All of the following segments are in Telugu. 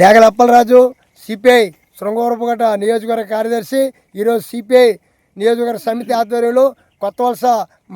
డేగల అప్పలరాజు సిపిఐ శృంగవరపుగట నియోజకవర్గ కార్యదర్శి ఈరోజు సిపిఐ నియోజకవర్గ సమితి ఆధ్వర్యంలో కొత్త వలస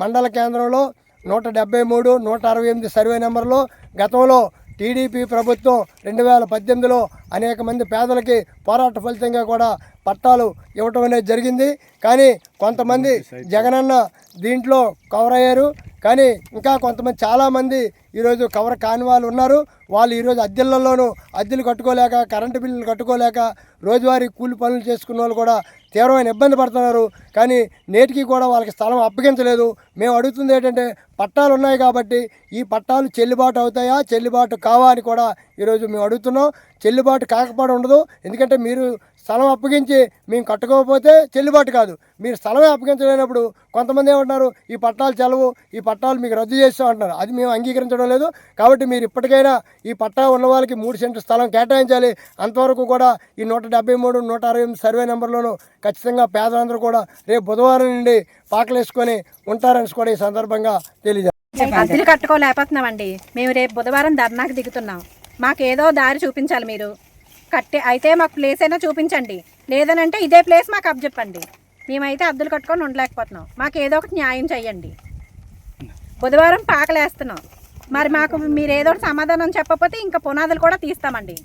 మండల కేంద్రంలో నూట డెబ్బై మూడు నూట అరవై ఎనిమిది సర్వే నెంబర్లో గతంలో టీడీపీ ప్రభుత్వం రెండు వేల పద్దెనిమిదిలో అనేక మంది పేదలకి పోరాట ఫలితంగా కూడా పట్టాలు ఇవ్వటం అనేది జరిగింది. కానీ కొంతమంది జగనన్న దీంట్లో కవర్ అయ్యారు. కానీ ఇంకా కొంతమంది చాలామంది ఈరోజు కవర్ కాని వాళ్ళు ఉన్నారు. వాళ్ళు ఈరోజు అద్దెలలోనూ అద్దెలు కట్టుకోలేక కరెంటు బిల్లులు కట్టుకోలేక రోజువారీ కూలి పనులు చేసుకున్న వాళ్ళు కూడా తీవ్రమైన ఇబ్బంది పడుతున్నారు. కానీ నేటికి కూడా వాళ్ళకి స్థలం అప్పగించలేదు. మేము అడుగుతుంది ఏంటంటే పట్టాలు ఉన్నాయి కాబట్టి ఈ పట్టాలు చెల్లుబాటు అవుతాయా చెల్లుబాటు కావా అని కూడా ఈరోజు మేము అడుగుతున్నాం. చెల్లుబాటు కాకపోవడం ఉండదు. ఎందుకంటే మీరు స్థలం అప్పగించి మేము కట్టుకోకపోతే చెల్లుబాటు కాదు. మీరు స్థలమే అప్పగించలేనప్పుడు కొంతమంది ఏమంటున్నారు ఈ పట్టాలు చెలవు ఈ పట్టాలు మీకు రద్దు చేస్తాం అంటున్నారు. అది మేము అంగీకరించడం లేదు. కాబట్టి మీరు ఇప్పటికైనా ఈ పట్టా ఉన్న వాళ్ళకి మూడు సెంట్లు స్థలం కేటాయించాలి. అంతవరకు కూడా ఈ నూట డెబ్బై మూడు నూట అరవై ఎనిమిది సర్వే నెంబర్లోనూ ఖచ్చితంగా పేదలందరూ కూడా రేపు బుధవారం నుండి పాకలేసుకొని ఉంటారని కూడా ఈ సందర్భంగా తెలియజేస్తాం అద్దెలు కట్టుకోలేకపోతున్నామండి. మేము రేపు బుధవారం ధర్నాకి దిగుతున్నాం. మాకు ఏదో దారి చూపించాలి మీరు. కట్టి అయితే మాకు ప్లేస్ అయినా చూపించండి. లేదనంటే ఇదే ప్లేస్ మాకు అప్పచెప్పండి. మేమైతే అద్దెలు కట్టుకొని ఉండలేకపోతున్నాం. మాకు ఏదో ఒకటి న్యాయం చేయండి బుధవారం పాకలేస్తున్నాం. మరి మాకు మీరు ఏదో ఒకటి సమాధానం చెప్పకపోతే ఇంకా పునాదులు కూడా తీస్తామండి.